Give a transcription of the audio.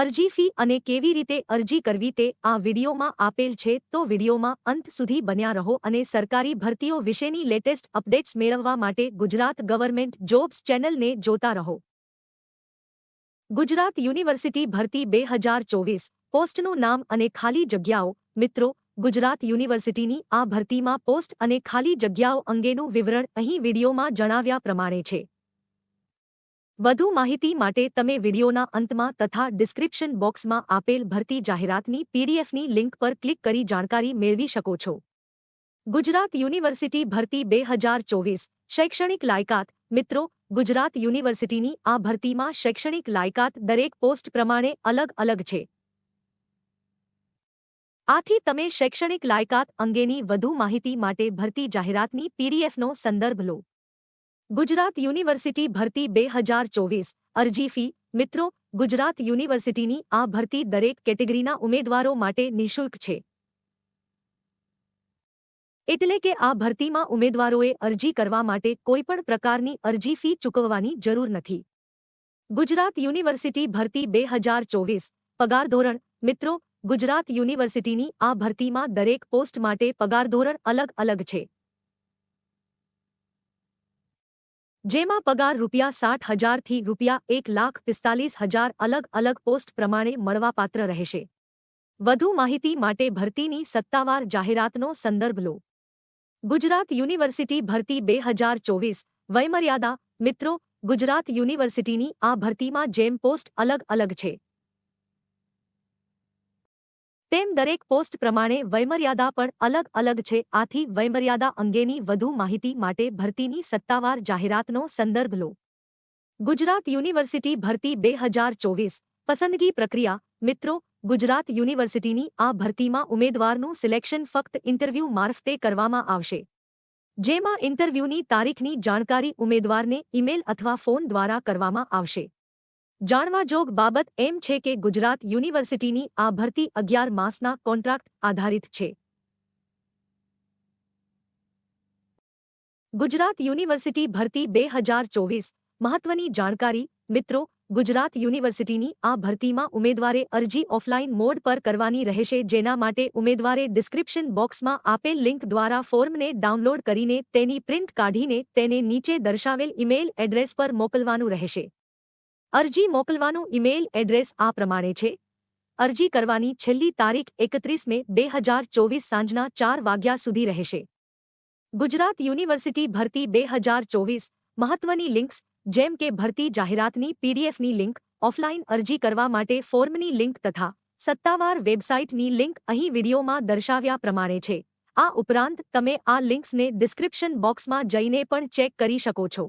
અરજી ફી અને કેવી રીતે અરજી કરવી તે આ વિડીયોમાં આપેલ છે. તો વિડીયોમાં અંત સુધી બન્યા રહો અને સરકારી ભરતીઓ વિશેની લેટેસ્ટ અપડેટ્સ મેળવવા માટે ગુજરાત ગવર્મેન્ટ જોબ્સ ચેનલને જોતા રહો. ગુજરાત યુનિવર્સિટી ભરતી બે હજાર ચોવીસ પોસ્ટનું નામ અને ખાલી જગ્યાઓ. મિત્રો, ગુજરાત યુનિવર્સિટીની આ ભરતીમાં પોસ્ટ અને ખાલી જગ્યાઓ અંગેનું વિવરણ અહીં વિડીયોમાં જણાવ્યા પ્રમાણે છે. વધુ માહિતી માટે તમે વિડીયોના અંતમાં તથા ડિસ્ક્રિપ્શન બોક્સમાં આપેલ ભરતી જાહેરાતની પીડીએફની લિંક પર ક્લિક કરી જાણકારી મેળવી શકો છો. ગુજરાત યુનિવર્સિટી ભરતી બે હજાર ચોવીસ. શૈક્ષણિક લાયકાત. મિત્રો, ગુજરાત યુનિવર્સિટીની આ ભરતીમાં શૈક્ષણિક લાયકાત દરેક પોસ્ટ પ્રમાણે અલગ અલગ છે. આથી તમે શૈક્ષણિક લાયકાત અંગેની વધુ માહિતી માટે ભરતી જાહેરાતની પીડીએફનો સંદર્ભ લો. ગુજરાત યુનિવર્સિટી ભરતી બે હજાર ચોવીસ. અરજી ફી. મિત્રો, ગુજરાત યુનિવર્સિટીની આ ભરતી દરેક કેટેગરીના ઉમેદવારો માટે નિઃશુલ્ક છે. એટલે કે આ ભરતીમાં ઉમેદવારોએ અરજી કરવા માટે કોઈપણ પ્રકારની અરજી ફી ચૂકવવાની જરૂર નથી. ગુજરાત યુનિવર્સિટી ભરતી બે હજાર ચોવીસ. પગાર ધોરણ. મિત્રો, ગુજરાત યુનિવર્સિટીની આ ભરતીમાં દરેક પોસ્ટ માટે પગાર ધોરણ અલગ અલગ છે. જેમાં પગાર રૂપિયા સાઠ હજારથી રૂપિયા એક લાખ પિસ્તાલીસ હજાર અલગ અલગ પોસ્ટ પ્રમાણે મળવાપાત્ર રહેશે. વધુ માહિતી માટે ભરતીની સત્તાવાર જાહેરાતનો સંદર્ભ લો. ગુજરાત યુનિવર્સિટી ભરતી બે હજાર ચોવીસ. વયમર્યાદા, મિત્રો, ગુજરાત યુનિવર્સિટીની આ ભરતીમાં જેમ પોસ્ટ અલગ અલગ છે. તેમ દરેક પોસ્ટ પ્રમાણે વયમર્યાદા પણ અલગ અલગ છે. આથી વયમર્યાદા અંગેની વધુ માહિતી માટે ભરતીની સત્તાવાર જાહેરાતનો સંદર્ભ લો. ગુજરાત યુનિવર્સિટી ભરતી બે હજાર ચોવીસ. પસંદગી પ્રક્રિયા. મિત્રો, ગુજરાત યુનિવર્સિટીની આ ભરતીમાં ઉમેદવારનું સિલેક્શન ફક્ત ઇન્ટરવ્યૂ મારફતે કરવામાં આવશે. જેમાં ઇન્ટરવ્યૂની તારીખની જાણકારી ઉમેદવારને ઇમેલ અથવા ફોન દ્વારા કરવામાં આવશે. જાણવાજોગ બાબત એમ છે કે ગુજરાત યુનિવર્સિટીની આ ભરતી અગિયાર માસના કોન્ટ્રાક્ટ આધારિત છે. ગુજરાત યુનિવર્સિટી ભરતી બે હજાર ચોવીસ. મહત્વની જાણકારી, મિત્રો, ગુજરાત યુનિવર્સિટીની આ ભરતીમાં ઉમેદવારે અરજી ઓફલાઇન મોડ પર કરવાની રહેશે જેના માટે ઉમેદવારે ડિસ્ક્રિપ્શન બોક્સમાં આપેલ લિંક દ્વારા ફોર્મને ડાઉનલોડ કરીને તેની પ્રિન્ટ કાઢીને તેને નીચે દર્શાવેલ ઇમેઇલ એડ્રેસ પર મોકલવાનું રહેશે. અરજી મોકલવાનું ઇમેઇલ એડ્રેસ આ પ્રમાણે છે. અરજી કરવાની છેલ્લી તારીખ એકત્રીસ મે બે હજાર ચોવીસ સાંજના ચાર વાગ્યા સુધી રહેશે. ગુજરાત યુનિવર્સિટી ભરતી બે હજાર ચોવીસ મહત્વની લિંક્સ, જેમ કે ભરતી જાહેરાતની પીડીએફની લિંક ઓફલાઇન અરજી કરવા માટે ફોર્મની લિંક તથા સત્તાવાર વેબસાઇટની લિંક અહીં વિડીયોમાં દર્શાવ્યા પ્રમાણે છે. આ ઉપરાંત તમે આ લિંક્સને ડિસ્ક્રિપ્શન બોક્સમાં જઈને પણ ચેક કરી શકો છો.